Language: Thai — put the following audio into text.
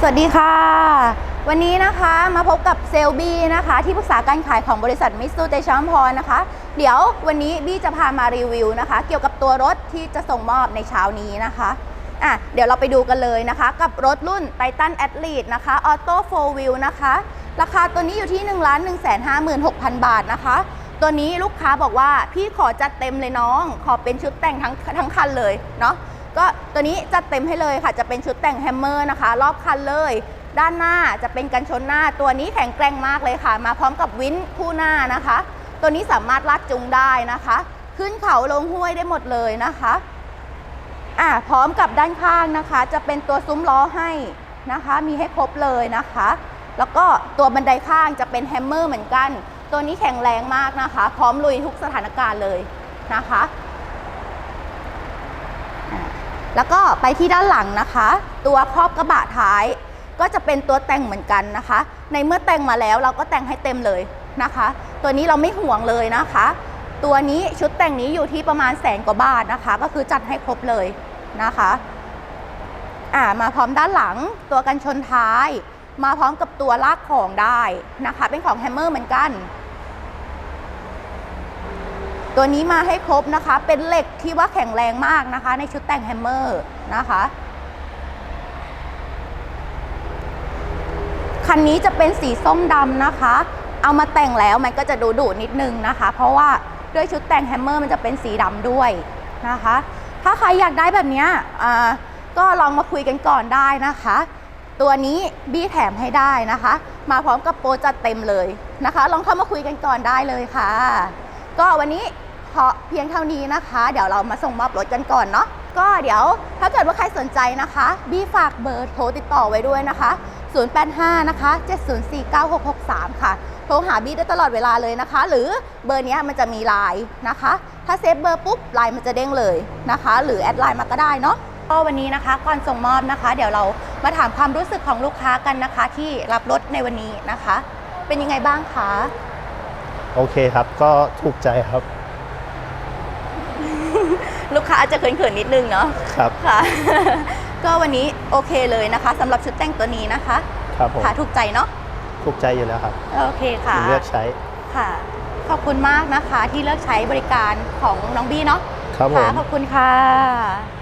สวัสดีค่ะ วันนี้นะคะมาพบกับเซลบี้นะคะ ที่ปรึกษาการขายของบริษัทมิสซูเตชัมพรนะคะ เดี๋ยววันนี้บี้จะพามารีวิวนะคะ เกี่ยวกับตัวรถที่จะส่งมอบในเช้านี้นะคะอะเดี๋ยวเราไปดูกันเลยนะคะ กับรถรุ่น Titan Athlete นะคะออโต้โฟวิลนะคะ ราคาตัวนี้อยู่ที่ 1 1 5 6 0 0 0 บาทนะคะ ตัวนี้ลูกค้าบอกว่าพี่ขอจัดเต็มเลยน้อง ขอเป็นชุดแต่งทั้งทั้งคันเลยเนาะ ก็ตัวนี้จัดเต็มให้เลยค่ะ จะเป็นชุดแต่งแฮมเมอร์นะคะ รอบคันเลย ด้านหน้าจะเป็นกันชนหน้า ตัวนี้แข็งแกร่งมากเลยค่ะ มาพร้อมกับวินคู่หน้านะคะ ตัวนี้สามารถลากจูงได้นะคะ ขึ้นเขาลงห้วยได้หมดเลยนะคะอ่าพร้อมกับด้านข้างนะคะ จะเป็นตัวซุ้มล้อให้นะคะ มีให้ครบเลยนะคะ แล้วก็ตัวบันไดข้างจะเป็นแฮมเมอร์เหมือนกัน ตัวนี้แข็งแรงมากนะคะ พร้อมลุยทุกสถานการณ์เลยนะคะ แล้วก็ไปที่ด้านหลังนะคะ ตัวครอบกระบะท้าย ก็จะเป็นตัวแต่งเหมือนกันนะคะ ในเมื่อแต่งมาแล้วเราก็แต่งให้เต็มเลยนะคะ ตัวนี้เราไม่ห่วงเลยนะคะ ตัวนี้ชุดแต่งนี้อยู่ที่ประมาณแสนกว่าบาทนะคะ ก็คือจัดให้ครบเลยนะคะอ่ามาพร้อมด้านหลังตัวกันชนท้าย มาพร้อมกับตัวลากของได้นะคะ เป็นของแฮมเมอร์เหมือนกัน ตัวนี้มาให้ครบนะคะ เป็นเหล็กที่ว่าแข็งแรงมากนะคะ ในชุดแต่งแฮมเมอร์นะคะคันนี้จะเป็นสีส้มดำนะคะ เอามาแต่งแล้วมันก็จะดูดุนิดนึงนะคะ เพราะว่าด้วยชุดแต่งแฮมเมอร์มันจะเป็นสีดำด้วยนะคะ ถ้าใครอยากได้แบบนี้ก็ลองมาคุยกันก่อนได้นะคะ ตัวนี้บี้แถมให้ได้นะคะ มาพร้อมกับโปรจัดเต็มเลยนะคะ ลองเข้ามาคุยกันก่อนได้เลยค่ะ ก็วันนี้าะเพียงเท่านี้นะคะ เดี๋ยวเรามาส่งมอบรถกันก่อนเนาะก็เดี๋ยวถ้าเกิดว่าใครสนใจนะคะ บี้ฝากเบอร์โทรติดต่อไว้ด้วยนะคะ 085 นะคะ 7049663 ค่ะ โทรหาบี้ได้ตลอดเวลาเลยนะคะ หรือเบอร์นี้มันจะมีไลน์นะคะ ถ้าเซฟเบอร์ปุ๊บไลน์มันจะเด้งเลยนะคะ หรือแอดไลน์มาก็ได้เนาะก็วันนี้นะคะก่อนส่งมอบนะคะ เดี๋ยวเรามาถามความรู้สึกของลูกค้ากันนะคะ ที่รับรถในวันนี้นะคะ เป็นยังไงบ้างคะโอเคครับก็ถูกใจครับ อาจจะเขินๆนิดนึงเนาะครับค่ะ ก็วันนี้โอเคเลยนะคะสำหรับชุดแต่งตัวนี้นะคะครับผมค่ะถูกใจเนาะถูกใจอยู่แล้วครับโอเคค่ะถึงเลือกใช้ค่ะ ขอบคุณมากนะคะที่เลือกใช้บริการของน้องบี้เนาะครับผมค่ะขอบคุณค่ะ